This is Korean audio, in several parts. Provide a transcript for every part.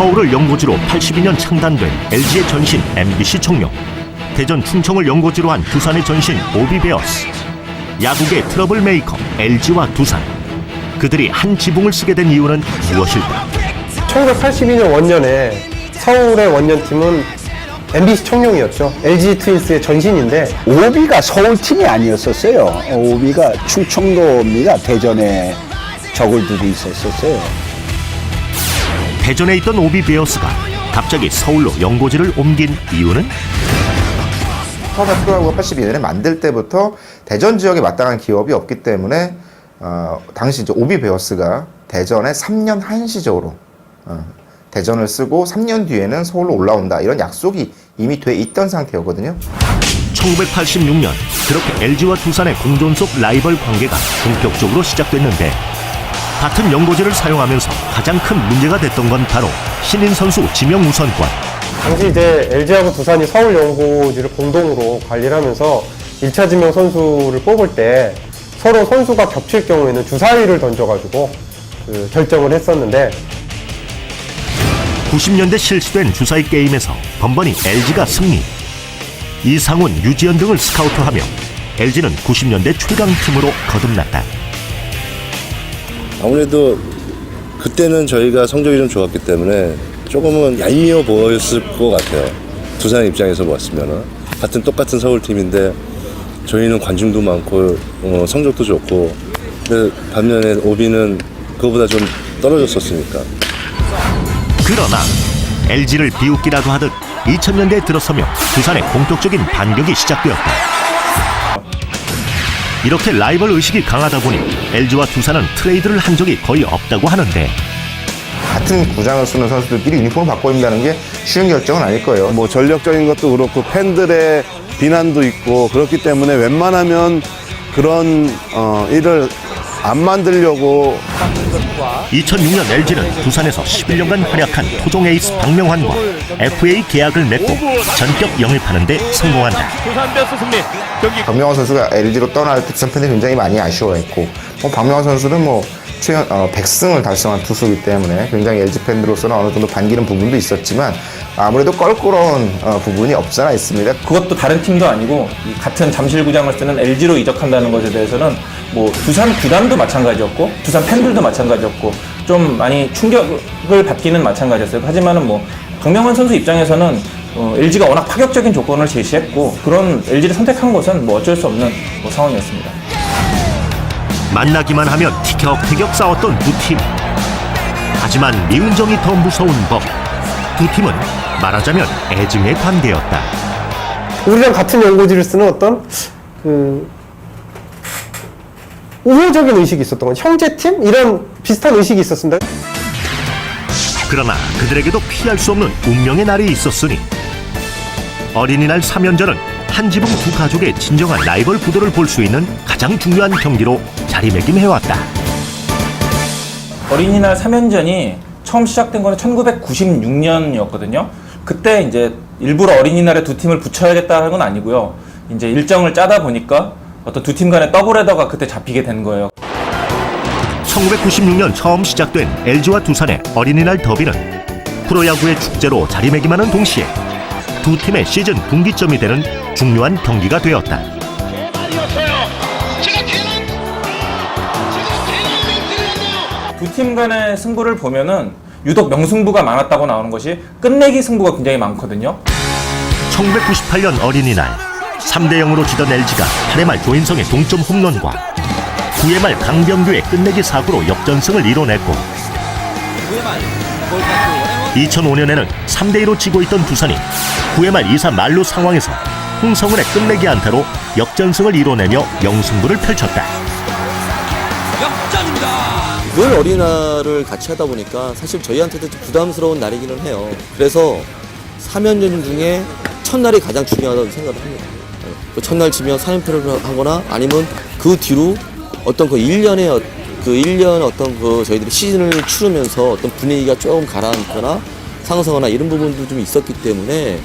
서울을 연고지로 82년 창단된 LG의 전신 MBC 청룡 대전 충청을 연고지로 한 두산의 전신 오비베어스 야구계 트러블 메이커 LG와 두산 그들이 한 지붕을 쓰게 된 이유는 무엇일까 1982년 원년에 서울의 원년팀은 MBC 청룡이었죠. LG 트윈스의 전신인데 오비가 서울 팀이 아니었었어요. 오비가 충청도입니다. 대전에 저글들이 있었었어요. 대전에 있던 오비 베어스가 갑자기 서울로 연고지를 옮긴 이유는 서울과 프로야구가 82년에 만들 때부터 대전 지역에 마땅한 기업이 없기 때문에 어, 당시 이제 오비 베어스가 대전에 3년 한시적으로 어, 대전을 쓰고 3년 뒤에는 서울로 올라온다 이런 약속이 이미 돼 있던 상태였거든요. 1986년 그렇게 LG와 두산의 공존 속 라이벌 관계가 본격적으로 시작됐는데 같은 연고지를 사용하면서 가장 큰 문제가 됐던 건 바로 신인 선수 지명 우선권. 당시 이제 LG하고 두산이 서울 연고지를 공동으로 관리를 하면서 1차 지명 선수를 뽑을 때 서로 선수가 겹칠 경우에는 주사위를 던져가지고 그 결정을 했었는데 90년대 실시된 주사위 게임에서 번번이 LG가 승리. 이상훈, 유지현 등을 스카우트하며 LG는 90년대 최강 팀으로 거듭났다 아무래도 그때는 저희가 성적이 좀 좋았기 때문에 조금은 얄미워 보였을 것 같아요. 두산 입장에서 봤으면은 같은 똑같은 서울 팀인데 저희는 관중도 많고 어, 성적도 좋고 근데 반면에 오비는 그거보다 좀 떨어졌었으니까 그러나 LG를 비웃기라도 하듯 2000년대에 들어서며 두산의 본격적인 반격이 시작되었다. 이렇게 라이벌 의식이 강하다 보니 LG와 두산은 트레이드를 한 적이 거의 없다고 하는데 같은 구장을 쓰는 선수들끼리 유니폼을 바꿔 입는다는 게 쉬운 결정은 아닐 거예요. 뭐 전력적인 것도 그렇고 팬들의 비난도 있고 그렇기 때문에 웬만하면 그런 어, 일을 안 만들려고 2006년 LG는 두산에서 11년간 활약한 토종 에이스 박명환과 FA 계약을 맺고 전격 영입하는 데 성공한다. 박명환 선수가 LG로 떠날 때 두산 팬들이 굉장히 많이 아쉬워했고 뭐 박명환 선수는 뭐 최연 어, 100승을 달성한 투수이기 때문에 굉장히 LG 팬들로서는 어느 정도 반기는 부분도 있었지만 아무래도 껄끄러운 어, 부분이 없잖아 있습니다. 그것도 다른 팀도 아니고 이 같은 잠실구장을 쓰는 LG로 이적한다는 것에 대해서는 뭐 두산 구단도 마찬가지였고 두산 팬들도 마찬가지였고 좀 많이 충격을 받기는 마찬가지였어요. 하지만은 뭐 박명환 선수 입장에서는 어, LG가 워낙 파격적인 조건을 제시했고 그런 LG를 선택한 것은 뭐 어쩔 수 없는 뭐 상황이었습니다. 만나기만 하면 티격태격 싸웠던 두 팀. 하지만 미운 정이 더 무서운 법. 두 팀은 말하자면 애증의 관계였다. 우리랑 같은 연고지를 쓰는 어떤 그 우호적인 의식이 있었던 건 형제팀 이런 비슷한 의식이 있었습니다. 그러나 그들에게도 피할 수 없는 운명의 날이 있었으니 어린이날 3연전은 한 지붕 두 가족의 진정한 라이벌 구도를 볼 수 있는 가장 중요한 경기로 자리매김해왔다. 어린이날 3연전이 처음 시작된 거는 1996년이었거든요. 그때 이제 일부러 어린이날에 두 팀을 붙여야겠다는 건 아니고요. 이제 일정을 짜다 보니까 어떤 두 팀 간의 더블 헤더가 그때 잡히게 된 거예요. 1996년 처음 시작된 LG와 두산의 어린이날 더비는 프로야구의 축제로 자리매김하는 동시에 두 팀의 시즌 분기점이 되는 중요한 경기가 되었다. 두 팀 간의 승부를 보면은 유독 명승부가 많았다고 나오는 것이 끝내기 승부가 굉장히 많거든요. 1998년 어린이날 3대 0으로 지던 LG가 8회 말 조인성의 동점 홈런과 9회 말 강병규의 끝내기 사구로 역전승을 이뤄냈고 2005년에는 3대 2로 지고 있던 두산이 9회 말 2사 만루 상황에서 홍성훈의 끝내기 안타로 역전승을 이뤄내며 명승부를 펼쳤다. 늘 어린이날을 같이 하다 보니까 사실 저희한테도 좀 부담스러운 날이기는 해요. 그래서 3연전 중에 첫날이 가장 중요하다고 생각을 합니다. 그 첫날 지면 3연패를 하거나 아니면 그 뒤로 어떤 그 1년의 그 1년 어떤 그 저희들이 시즌을 치르면서 어떤 분위기가 조금 가라앉거나 상승하거나 이런 부분도 좀 있었기 때문에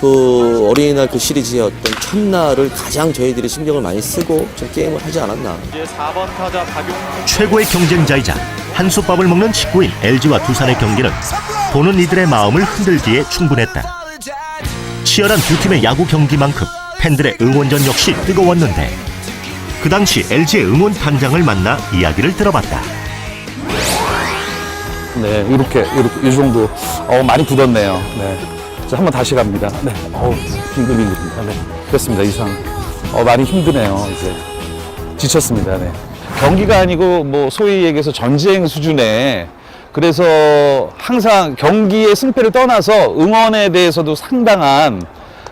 그 어린이날 그 시리즈의 어떤 첫날을 가장 저희들이 신경을 많이 쓰고 좀 게임을 하지 않았나. 이제 4번 타자 박용 최고의 경쟁자이자 한솥밥을 먹는 직구인 LG와 두산의 경기는 보는 이들의 마음을 흔들기에 충분했다. 치열한 두 팀의 야구 경기만큼 팬들의 응원전 역시 뜨거웠는데 그 당시 LG의 응원 단장을 만나 이야기를 들어봤다. 네, 이렇게, 이렇게, 이 정도. 어, 많이 굳었네요. 네. 자, 한번 다시 갑니다. 네. 어우, 빙글빙글입니다. 네. 그렇습니다. 이상. 어, 많이 힘드네요, 이제. 지쳤습니다. 네. 경기가 아니고, 뭐, 소위 얘기해서 전쟁 수준의 그래서 항상 경기의 승패를 떠나서 응원에 대해서도 상당한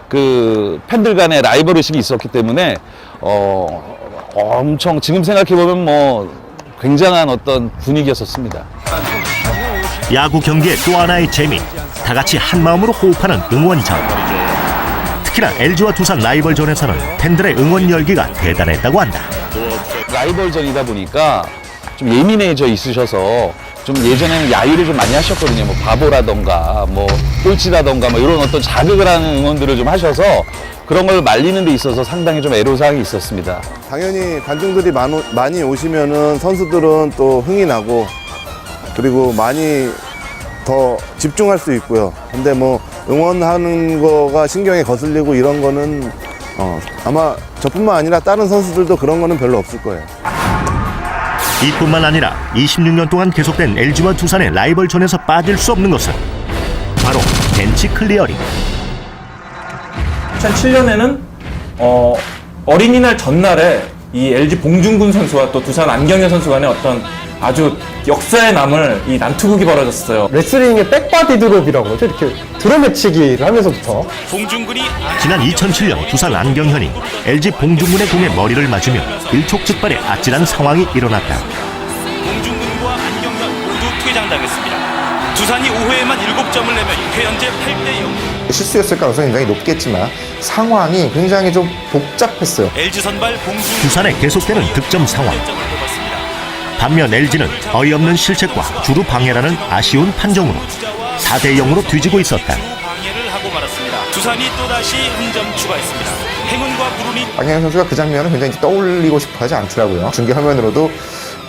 그 팬들 간의 라이벌 의식이 있었기 때문에 어, 엄청 지금 생각해 보면 뭐 굉장한 어떤 분위기였었습니다. 야구 경기의 또 하나의 재미 다 같이 한 마음으로 호흡하는 응원전 특히나 LG와 두산 라이벌전에서는 팬들의 응원 열기가 대단했다고 한다 라이벌전이다 보니까 좀 예민해져 있으셔서 좀 예전에는 야유를 좀 많이 하셨거든요. 뭐 바보라던가 뭐 꼴찌라던가 뭐 이런 어떤 자극을 하는 응원들을 좀 하셔서 그런 걸 말리는 데 있어서 상당히 좀 애로사항이 있었습니다. 당연히 관중들이 많- 많이 오시면은 선수들은 또 흥이 나고 그리고 많이 더 집중할 수 있고요. 근데 뭐 응원하는 거가 신경에 거슬리고 이런 거는 어, 아마 저뿐만 아니라 다른 선수들도 그런 거는 별로 없을 거예요. 이뿐만 아니라 26년 동안 계속된 LG와 두산의 라이벌전에서 빠질 수 없는 것은 바로 벤치 클리어링 2007년에는 어, 어린이날 전날에 이 LG 봉준군 선수와 또 두산 안경현 선수 간의 어떤 아주 역사에 남을 이 난투극이 벌어졌어요. 레슬링의 백바디 드롭이라고 그러죠. 이렇게 드러매치기를 하면서부터 봉준근이 지난 2007년 두산 안경현이 LG 봉중문의 공에 머리를 맞으며 일촉즉발의 아찔한 상황이 일어났다 봉준근과 안경현 모두 퇴장당했습니다. 두산이 5회에만 7점을 내며 6회 현재 8대 0. 실수였을 가능성이 굉장히 높겠지만 상황이 굉장히 좀 복잡했어요. LG 선발 봉준근 두산의 계속되는 득점 상황 점을 뽑았습니다. 반면 LG는 어이없는 실책과 주루 방해라는 아쉬운 판정으로 4대 0으로 뒤지고 있었다 주 방해를 하고 말았습니다. 두산이 또다시 한 점 추가했습니다. 행운과 불운이 박영현 선수가 그 장면을 굉장히 떠올리고 싶어 하지 않더라고요. 중계 화면으로도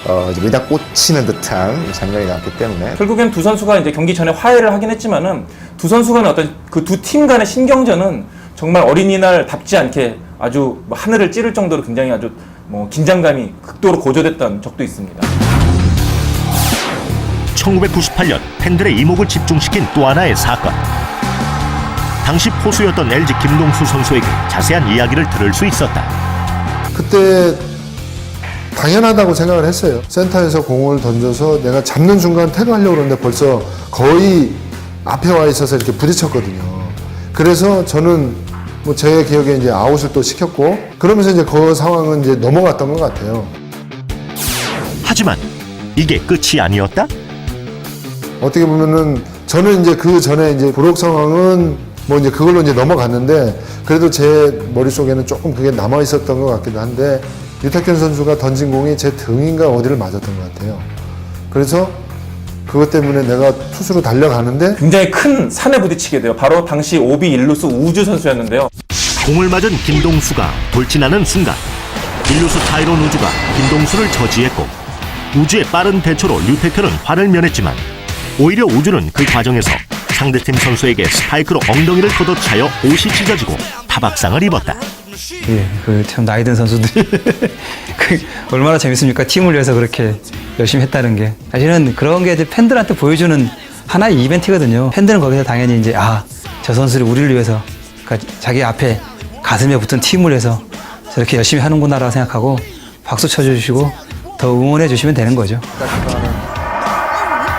어, 이제 매다 꽂히는 듯한 장면이 나왔기 때문에 결국엔 두 선수가 이제 경기 전에 화해를 하긴 했지만은 두 선수 간의 어떤 그 두 팀 간의 신경전은 정말 어린이날답지 않게 아주 뭐 하늘을 찌를 정도로 굉장히 아주 뭐 긴장감이 극도로 고조됐던 적도 있습니다. 1998년 팬들의 이목을 집중시킨 또 하나의 사건 당시 포수였던 LG 김동수 선수에게 자세한 이야기를 들을 수 있었다 그때 당연하다고 생각을 했어요. 센터에서 공을 던져서 내가 잡는 순간 태그하려고 그러는데 벌써 거의 앞에 와 있어서 이렇게 부딪혔거든요. 그래서 저는 뭐 제 기억에 이제 아웃을 또 시켰고 그러면서 이제 그 상황은 이제 넘어갔던 것 같아요. 하지만 이게 끝이 아니었다? 어떻게 보면은 저는 이제 그 전에 이제 부록 상황은 뭐 이제 그걸로 이제 넘어갔는데 그래도 제 머릿속에는 조금 그게 남아 있었던 것 같기도 한데 유탁현 선수가 던진 공이 제 등인가 어디를 맞았던 것 같아요. 그래서 그것 때문에 내가 투수로 달려가는데 굉장히 큰 산에 부딪히게 돼요. 바로 당시 오비 일루수 우주 선수였는데요. 공을 맞은 김동수가 돌진하는 순간 일루수 타이론 우주가 김동수를 저지했고 우주의 빠른 대처로 류태현은 화를 면했지만 오히려 우주는 그 과정에서 상대팀 선수에게 스파이크로 엉덩이를 걷어차여 옷이 찢어지고 타박상을 입었다. 예, 그 참 나이 든 선수들이 그 얼마나 재밌습니까? 팀을 위해서 그렇게 열심히 했다는 게 사실은 그런 게 이제 팬들한테 보여주는 하나의 이벤트거든요. 팬들은 거기서 당연히 이제 아 저 선수를 우리를 위해서 그러니까 자기 앞에 가슴에 붙은 팀을 위해서 저렇게 열심히 하는구나라고 생각하고 박수 쳐주시고 더 응원해 주시면 되는 거죠.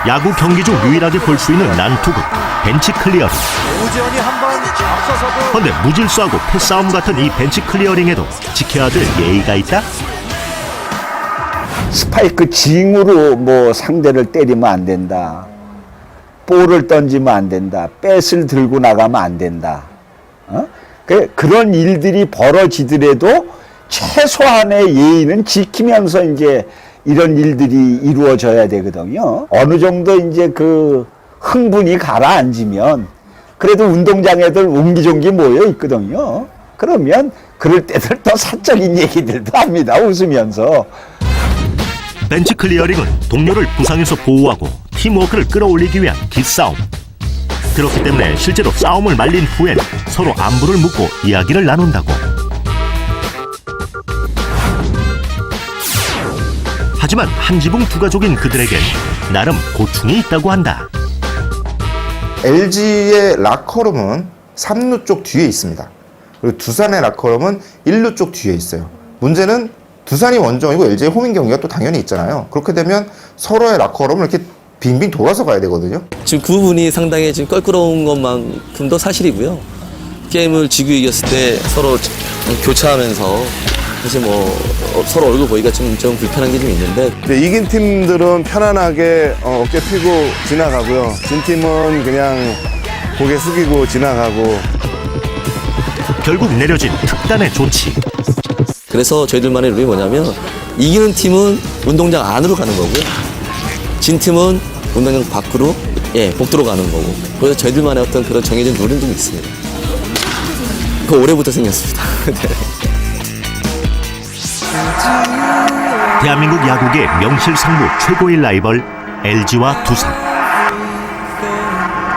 야구 경기 중 유일하게 볼 수 있는 난투극 벤치 클리어링. 그 런데 무질서하고 패싸움 같은 이 벤치 클리어링에도 지켜야 될 예의가 있다? 스파이크 징으로 뭐 상대를 때리면 안 된다. 볼을 던지면 안 된다. 뺏을 들고 나가면 안 된다. 어? 그, 그런 일들이 벌어지더라도 최소한의 예의는 지키면서 이제 이런 일들이 이루어져야 되거든요. 어느 정도 이제 그 흥분이 가라앉으면 그래도 운동장에들 옹기종기 모여 있거든요. 그러면 그럴 때들 또 사적인 얘기들도 합니다. 웃으면서. 벤치 클리어링은 동료를 부상에서 보호하고 팀워크를 끌어올리기 위한 기싸움. 그렇기 때문에 실제로 싸움을 말린 후엔 서로 안부를 묻고 이야기를 나눈다고. 하지만 한 지붕 두 가족인 그들에겐 나름 고충이 있다고 한다. LG의 라커룸은 3루 쪽 뒤에 있습니다. 그리고 두산의 라커룸은 1루 쪽 뒤에 있어요. 문제는 두산이 원정이고 LG의 홈인 경기가 또 당연히 있잖아요. 그렇게 되면 서로의 라커룸을 이렇게 빙빙 돌아서 가야 되거든요. 지금 그 부분이 상당히 지금 껄끄러운 것만큼도 사실이고요. 게임을 지고 이겼을 때 서로 교차하면서 사실 뭐 어, 서로 얼굴 보기가 좀, 좀 불편한 게 좀 있는데 근데 이긴 팀들은 편안하게 어, 어깨 피고 지나가고요. 진 팀은 그냥 고개 숙이고 지나가고 결국 내려진 특단의 조치. 그래서 저희들만의 룰이 뭐냐면 이기는 팀은 운동장 안으로 가는 거고요. 진 팀은 운동장 밖으로 예 복도로 가는 거고 그래서 저희들만의 어떤 그런 정해진 룰은 좀 있습니다. 그 올해부터 생겼습니다. 네. 대한민국 야구계 명실상부 최고의 라이벌 LG와 두산.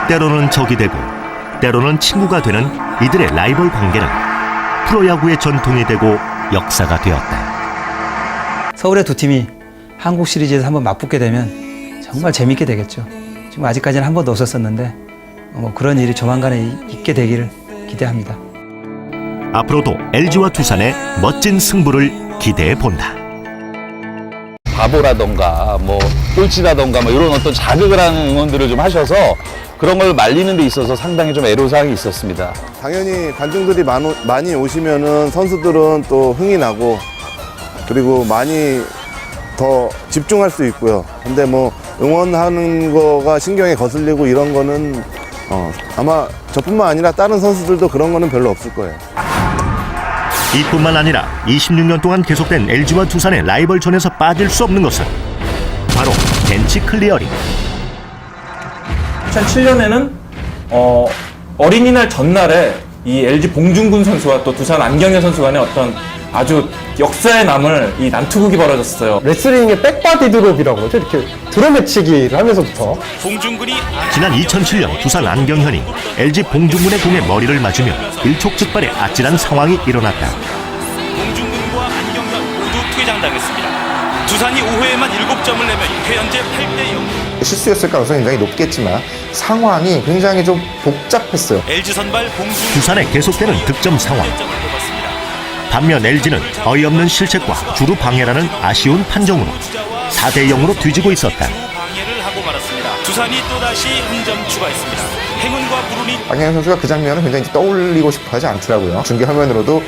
때로는 적이 되고 때로는 친구가 되는 이들의 라이벌 관계는 프로야구의 전통이 되고 역사가 되었다. 서울의 두 팀이 한국 시리즈에서 한번 맞붙게 되면 정말 재밌게 되겠죠. 지금 아직까지는 한 번도 없었었는데 어, 뭐 그런 일이 조만간에 이- 있게 되기를 기대합니다. 앞으로도 LG와 두산의 멋진 승부를 기대해 본다. 바보라던가 뭐 꼴찌라던가 뭐 이런 어떤 자극을 하는 응원들을 좀 하셔서 그런 걸 말리는 데 있어서 상당히 좀 애로사항이 있었습니다. 당연히 관중들이 많, 많이 오시면은 선수들은 또 흥이 나고 그리고 많이 더 집중할 수 있고요. 근데 뭐 응원하는 거가 신경에 거슬리고 이런 거는 어, 아마 저뿐만 아니라 다른 선수들도 그런 거는 별로 없을 거예요. 이뿐만 아니라 26년 동안 계속된 LG와 두산의 라이벌전에서 빠질 수 없는 것은 바로 벤치 클리어링. 2007년에는 어, 어린이날 전날에 이 LG 봉준군 선수와 또 두산 안경현 선수 간의 어떤 아주 역사에 남을 이 난투극이 벌어졌어요. 레슬링의 백바디 드롭이라고 그러죠. 이렇게 드럼매치기를 하면서부터 봉준군이 지난 2007년 두산 안경현이 LG 봉중근의 공에 머리를 맞으며 일촉즉발의 아찔한 상황이 일어났다. 봉준군과 안경현 모두 퇴장당했습니다. 두산이 5회에만 7점을 내며 6회 현재 8대 0. 실수였을 가능성이 굉장히 높겠지만 상황이 굉장히 좀 복잡했어요. LG 선발 봉준군 두산의 계속되는 득점 상황. 반면 LG는 어이없는 실책과 주루 방해라는 아쉬운 판정으로 4대 0으로 뒤지고 있었다. 방해를 하고 말았습니다. 두산이 또다시 한 점 추가했습니다. 행운과 불운이 박영현 선수가 그 장면을 굉장히 떠올리고 싶어 하지 않더라고요. 중계 화면으로도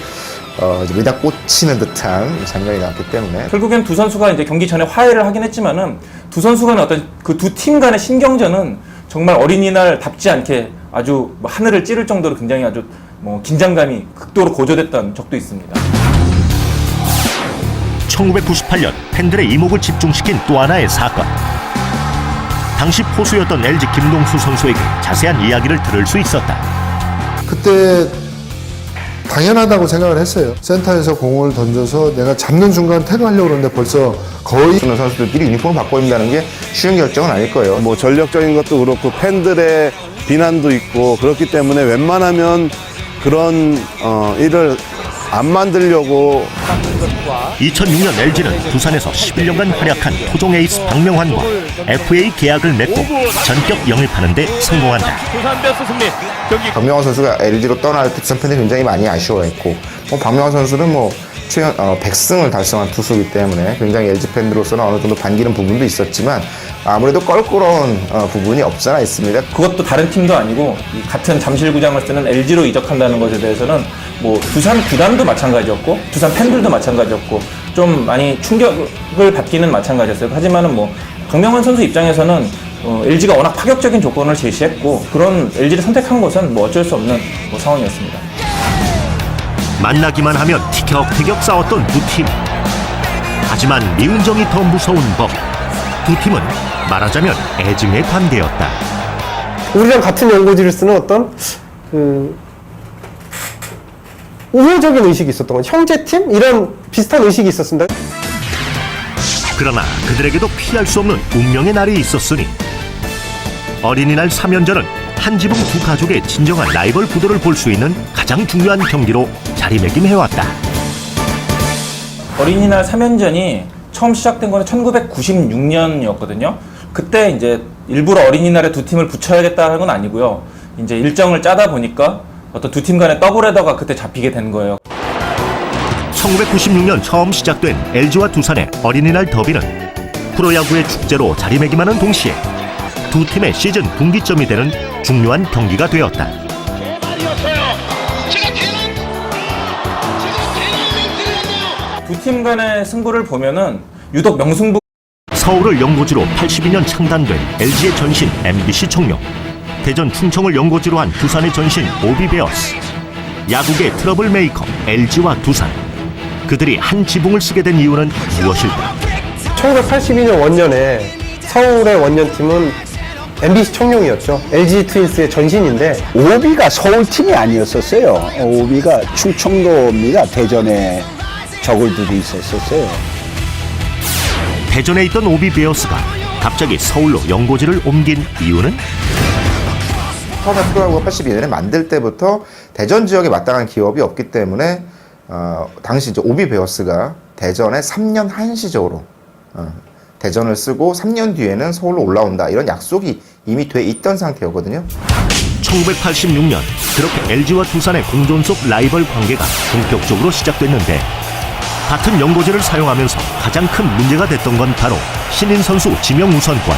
어, 이제 매다 꽂히는 듯한 장면이 나왔기 때문에 결국엔 두 선수가 이제 경기 전에 화해를 하긴 했지만은 두 선수 간의 어떤 그 두 팀 간의 신경전은 정말 어린이날답지 않게 아주 뭐 하늘을 찌를 정도로 굉장히 아주 뭐 긴장감이 극도로 고조됐던 적도 있습니다. 1998년 팬들의 이목을 집중시킨 또 하나의 사건. 당시 포수였던 LG 김동수 선수에게 자세한 이야기를 들을 수 있었다. 그때 당연하다고 생각을 했어요. 센터에서 공을 던져서 내가 잡는 순간 태그하려고 그러는데 벌써 거의 쓰는 선수들끼리 유니폼을 바꿔 입는다는 게 쉬운 결정은 아닐 거예요. 뭐 전력적인 것도 그렇고 팬들의 비난도 있고 그렇기 때문에 웬만하면 그런 어, 일을 안 만들려고 2006년 LG는 두산에서 11년간 활약한 토종 에이스 박명환과 FA 계약을 맺고 전격 영입하는 데 성공한다. 두산 베스트 승리. 경기 박명환 선수가 LG로 떠날 때 두산 팬들이 굉장히 많이 아쉬워했고 뭐 박명환 선수는 뭐 최연 어, 100승을 달성한 투수이기 때문에 굉장히 LG 팬들로서는 어느 정도 반기는 부분도 있었지만 아무래도 껄끄러운 어, 부분이 없잖아 있습니다. 그것도 다른 팀도 아니고 이 같은 잠실구장을 쓰는 LG로 이적한다는 것에 대해서는 뭐 두산 구단도 마찬가지였고 두산 팬들도 마찬가지였고 좀 많이 충격을 받기는 마찬가지였어요. 하지만은 뭐 박명환 선수 입장에서는 어, LG가 워낙 파격적인 조건을 제시했고 그런 LG를 선택한 것은 뭐 어쩔 수 없는 뭐 상황이었습니다. 만나기만 하면 티격태격 싸웠던 두 팀. 하지만 미운정이 더 무서운 법. 두 팀은 말하자면 애증의 관계였다. 우리랑 같은 연고지를 쓰는 어떤 그 우호적인 의식이 있었던 거죠. 형제팀 이런 비슷한 의식이 있었습니다. 그러나 그들에게도 피할 수 없는 운명의 날이 있었으니 어린이날 3연전은 한 지붕 두 가족의 진정한 라이벌 구도를 볼 수 있는 가장 중요한 경기로 자리매김해왔다. 어린이날 3연전이 처음 시작된 거는 1996년이었거든요. 그때 이제 일부러 어린이날에 두 팀을 붙여야겠다는 건 아니고요. 이제 일정을 짜다 보니까 어떤 두 팀 간의 더블 헤더가 그때 잡히게 된 거예요. 1996년 처음 시작된 LG와 두산의 어린이날 더비는 프로야구의 축제로 자리매김하는 동시에 두 팀의 시즌 분기점이 되는 중요한 경기가 되었다. 두 팀 간의 승부를 보면은 유독 명승부 서울을 연고지로 82년 창단된 LG의 전신 MBC 청룡, 대전 충청을 연고지로 한 두산의 전신 오비베어스, 야구계 트러블 메이커 LG와 두산. 그들이 한 지붕을 쓰게 된 이유는 무엇일까? 1982년 원년에 서울의 원년팀은 MBC 청룡이었죠. LG 트윈스의 전신인데 오비가 서울 팀이 아니었었어요. 오비가 충청도입니다. 대전에 저글들이 있었었어요. 대전에 있던 오비 베어스가 갑자기 서울로 연고지를 옮긴 이유는 처음에 프로야구가 82년에 만들 때부터 대전 지역에 마땅한 기업이 없기 때문에 어, 당시 이제 오비 베어스가 대전에 3년 한시적으로 어, 대전을 쓰고 3년 뒤에는 서울로 올라온다 이런 약속이 이미 돼 있던 상태였거든요. 1986년 그렇게 LG와 두산의 공존 속 라이벌 관계가 본격적으로 시작됐는데 같은 연고지를 사용하면서 가장 큰 문제가 됐던 건 바로 신인 선수 지명 우선권.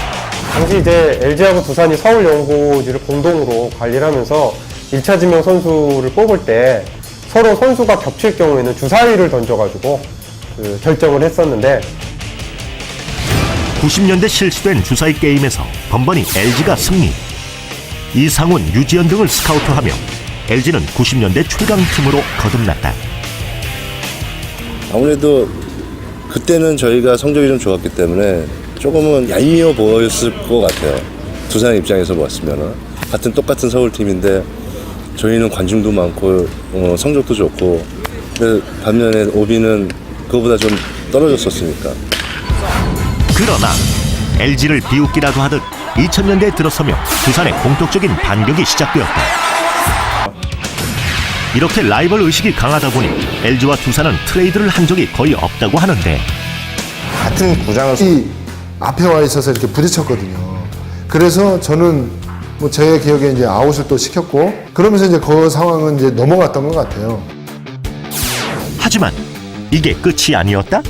당시 이제 LG하고 두산이 서울 연고지를 공동으로 관리를 하면서 1차 지명 선수를 뽑을 때 서로 선수가 겹칠 경우에는 주사위를 던져가지고 그 결정을 했었는데 90년대 실시된 주사위 게임에서 번번이 LG가 승리. 이상훈, 유지현 등을 스카우트하며 LG는 90년대 최강팀으로 거듭났다. 아무래도 그때는 저희가 성적이 좀 좋았기 때문에 조금은 얄미워 보였을 것 같아요. 두산 입장에서 봤으면은 같은 똑같은 서울 팀인데 저희는 관중도 많고 어, 성적도 좋고 근데 반면에 오비는 그거보다 좀 떨어졌었으니까 그러나 LG를 비웃기라도 하듯 2000년대에 들어서며 두산의 본격적인 반격이 시작되었다. 이렇게 라이벌 의식이 강하다 보니 LG와 두산은 트레이드를 한 적이 거의 없다고 하는데 같은 구장을 이 앞에 와 있어서 이렇게 부딪혔거든요. 그래서 저는 뭐 제 기억에 이제 아웃을 또 시켰고 그러면서 이제 그 상황은 이제 넘어갔던 것 같아요. 하지만 이게 끝이 아니었다?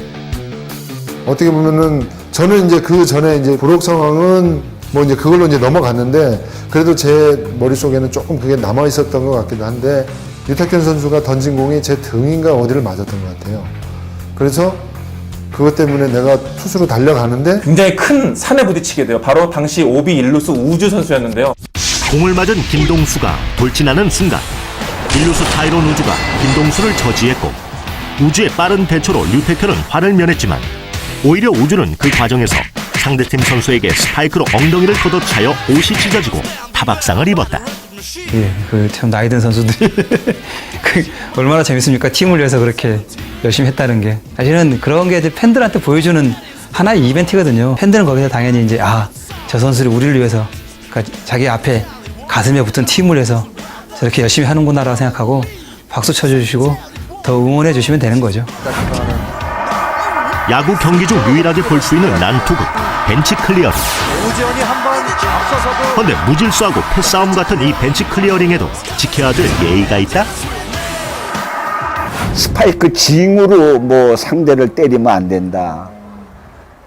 어떻게 보면은 저는 이제 그 전에 이제 부록 상황은 뭐 이제 그걸로 이제 넘어갔는데 그래도 제 머릿속에는 조금 그게 남아 있었던 것 같기도 한데 유탁현 선수가 던진 공이 제 등인가 어디를 맞았던 것 같아요. 그래서 그것 때문에 내가 투수로 달려가는데 굉장히 큰 산에 부딪히게 돼요. 바로 당시 오비 일루수 우주 선수였는데요. 공을 맞은 김동수가 돌진하는 순간 일루수 타이론 우주가 김동수를 저지했고 우주의 빠른 대처로 류태현은 화를 면했지만 오히려 우주는 그 과정에서 상대팀 선수에게 스파이크로 엉덩이를 걷어차여 옷이 찢어지고 타박상을 입었다. 예, 그 참 나이 든 선수들이 그 얼마나 재밌습니까? 팀을 위해서 그렇게 열심히 했다는 게 사실은 그런 게 이제 팬들한테 보여주는 하나의 이벤트거든요. 팬들은 거기서 당연히 이제 아 저 선수들이 우리를 위해서 그러니까 자기 앞에 가슴에 붙은 팀을 위해서 저렇게 열심히 하는구나라고 생각하고 박수 쳐주시고 더 응원해 주시면 되는 거죠. 야구 경기 중 유일하게 볼 수 있는 난투극 벤치 클리어링. 그런데 무질서하고 패싸움 같은 이 벤치 클리어링에도 지켜야 될 예의가 있다? 스파이크 징으로 뭐 상대를 때리면 안 된다.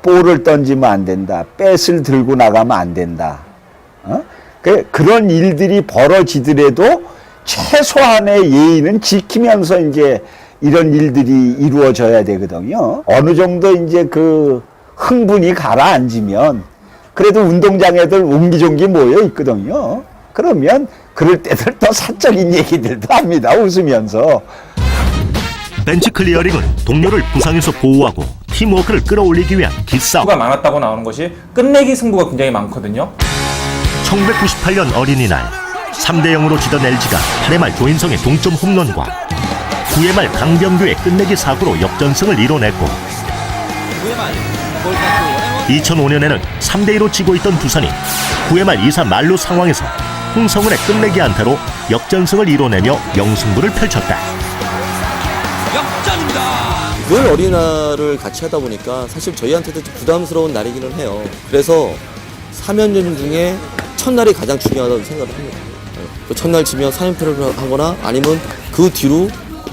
볼을 던지면 안 된다. 뺏을 들고 나가면 안 된다. 어? 그, 그런 일들이 벌어지더라도 최소한의 예의는 지키면서 이제 이런 일들이 이루어져야 되거든요. 어느 정도 이제 그 흥분이 가라앉으면 그래도 운동장에들 옹기종기 모여 있거든요. 그러면 그럴 때들 또 사적인 얘기들도 합니다. 웃으면서. 벤치 클리어링은 동료를 부상에서 보호하고 팀워크를 끌어올리기 위한 기싸움. 승부가 많았다고 나오는 것이 끝내기 승부가 굉장히 많거든요. 1998년 어린이날 3대 0으로 지던 LG가 8회 말 조인성의 동점 홈런과 9회 말 강병규의 끝내기 사고로 역전승을 이뤄냈고 2005년에는 3대 2로 지고 있던 두산이 9회 말 2사 만루 상황에서 홍성은의 끝내기 안타로 역전승을 이뤄내며 명승부를 펼쳤다. 늘 어린이날을 같이 하다 보니까 사실 저희한테도 좀 부담스러운 날이기는 해요. 그래서 3연전 중에 첫날이 가장 중요하다고 생각을 합니다. 그 첫날 치면 3연패를 하거나 아니면 그 뒤로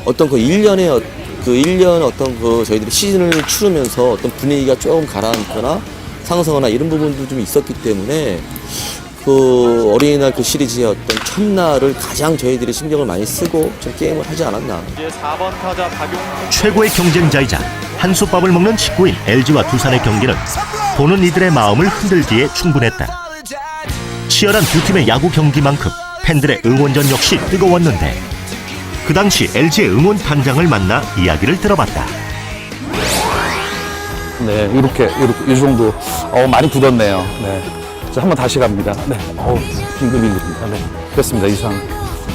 어떤 그 1년의 그 1년 어떤 그 저희들이 시즌을 치르면서 어떤 분위기가 조금 가라앉거나 상승하거나 이런 부분도 좀 있었기 때문에 그 어린이날 그 시리즈의 어떤 첫날을 가장 저희들이 신경을 많이 쓰고 좀 게임을 하지 않았나. 이제 4번 타자 박용 최고의 경쟁자이자 한솥밥을 먹는 직구인 LG와 두산의 경기는 보는 이들의 마음을 흔들기에 충분했다. 치열한 두 팀의 야구 경기만큼 팬들의 응원전 역시 뜨거웠는데 그 당시 LG의 응원 단장을 만나 이야기를 들어봤다. 네, 이렇게, 이렇게, 이 정도. 어, 많이 굳었네요. 네. 자, 한번 다시 갑니다. 네. 어우, 빙글빙글입니다. 네. 됐습니다. 이상.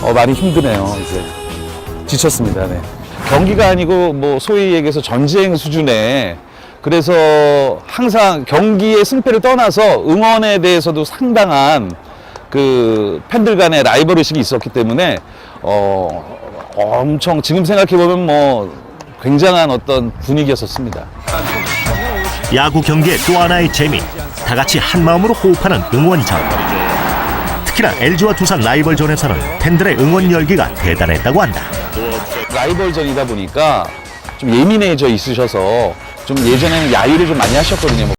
어, 많이 힘드네요. 이제. 지쳤습니다. 네. 경기가 아니고, 뭐, 소위 얘기해서 전쟁 수준의 그래서 항상 경기의 승패를 떠나서 응원에 대해서도 상당한 그 팬들 간의 라이벌 의식이 있었기 때문에 어, 엄청 지금 생각해보면 뭐 굉장한 어떤 분위기였었습니다. 야구 경기의 또 하나의 재미 다 같이 한 마음으로 호흡하는 응원전 특히나 LG와 두산 라이벌전에서는 팬들의 응원 열기가 대단했다고 한다 라이벌전이다 보니까 좀 예민해져 있으셔서 좀 예전에는 야유를 좀 많이 하셨거든요. 뭐